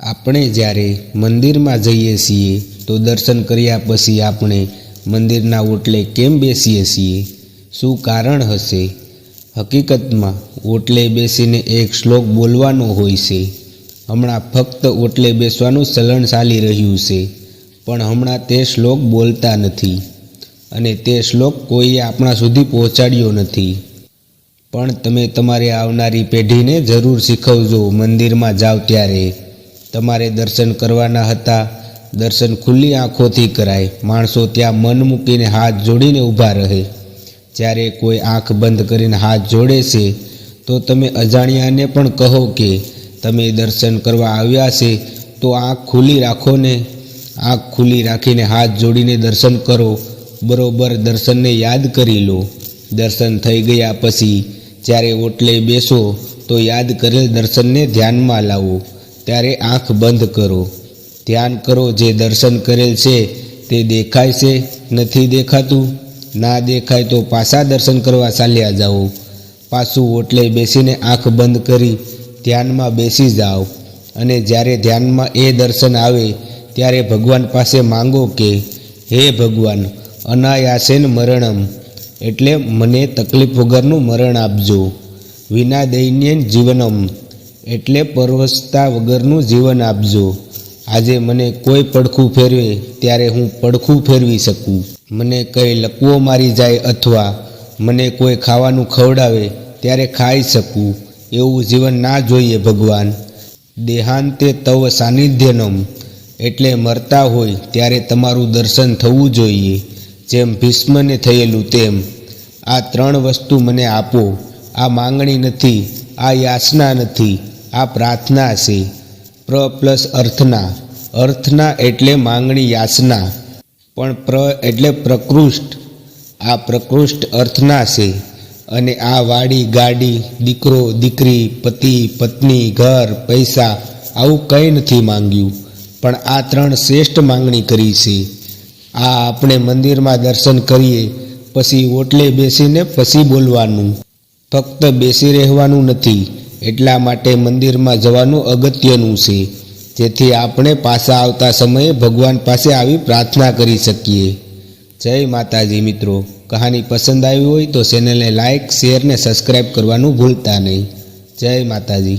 આપણે જ્યારે મંદિરમાં જઈએ છીએ, તો દર્શન કર્યા પછી આપણે મંદિરના ઓટલે કેમ બેસીએ છીએ? શું કારણ હશે? હકીકતમાં, ઓટલે બેસીને એક શ્લોક બોલવાનો હોય છે. હમણાં ફક્ત ઓટલે બેસવાનું ચલણ ચાલી રહ્યું છે, પણ હમણાં તે શ્લોક બોલતા નથી. અને તે શ્લોક કોઈએ આપણા સુધી પહોંચાડ્યો નથી. પણ તમે તમારી આવનારી પેઢીને જરૂર શીખવજો, મંદિરમાં જાઓ ત્યારે. તમારે દર્શન કરવાના હતા. દર્શન ખુલ્લી આંખોથી કરાય. માણસો ત્યાં મન મૂકીને હાથ જોડીને ઊભા રહે. જ્યારે કોઈ આંખ બંધ કરીને હાથ જોડે છે, તો તમે અજાણ્યાને પણ કહો કે, તમે દર્શન કરવા આવ્યા છે, તો આંખ ખુલ્લી રાખો ને આંખ ખુલ્લી રાખીને હાથ જોડીને દર્શન કરો. બરોબર દર્શનને યાદ કરી લો. દર્શન થઈ ગયા પછી, જ્યારે ઓટલે બેસો, તો યાદ કરેલ દર્શનને ધ્યાનમાં લાવો. ત્યારે આંખ બંધ કરો. ધ્યાન કરો જે દર્શન કરેલ છે, તે દેખાય છે, નથી દેખાતું? ના દેખાય તો પાછા દર્શન કરવા ચાલ્યા જાઓ. પાછું ઓટલે બેસીને આંખ બંધ કરી ધ્યાનમાં બેસી જાઓ. અને જ્યારે ધ્યાનમાં એ દર્શન આવે, ત્યારે ભગવાન પાસે માંગો કે, હે ભગવાન, અનાયાસેન મરણમ, એટલે મને તકલીફ વગરનું મરણ આપજો. વિના દૈન્યન જીવનમ એટલે પરવસતા વગરનું જીવન આપજો. આજે મને કોઈ પડખું ફેરવે, ત્યારે હું પડખું ફેરવી શકું. મને કંઈ લકવો મારી જાય અથવા મને કોઈ ખાવાનું ખવડાવે, ત્યારે ખાઈ શકું. એવું જીવન ના જોઈએ ભગવાન. દેહાંતે તવ સાનિધ્યનમ. એટલે મરતા હોય, ત્યારે તમારું દર્શન થવું જોઈએ. જેમ ભીષ્મને થયેલું તેમ. આ ત્રણ વસ્તુ મને આપો. આ માંગણી નથી, આ યાચના નથી. આ પ્રાર્થના છે. પ્ર પ્લસ અર્થના. અર્થના એટલે માંગણી યાચના. પણ પ્ર એટલે પ્રકૃષ્ટ. આ પ્રકૃષ્ટ અર્થના છે. અને આ વાડી, ગાડી, દીકરો, દીકરી, પતિ, પત્ની, ઘર, પૈસા આવું કંઈ નથી માંગ્યું. પણ આ ત્રણ શ્રેષ્ઠ માંગણી કરી છે. આ આપણે મંદિરમાં દર્શન કરીએ, પછી ઓટલે બેસીને પછી બોલવાનું. ફક્ત બેસી રહેવાનું નથી. એટલા માટે મંદિરમાં જવાનું અગત્યનું છે. જેથી આપણે પાછા આવતા સમયે ભગવાન પાસે આવી પ્રાર્થના કરી શકીએ. જય માતાજી મિત્રો. કહાની પસંદ આવી હોય તો ચેનલને લાઇક શેર ને સબસ્ક્રાઈબ કરવાનું ભૂલતા નહીં. જય માતાજી.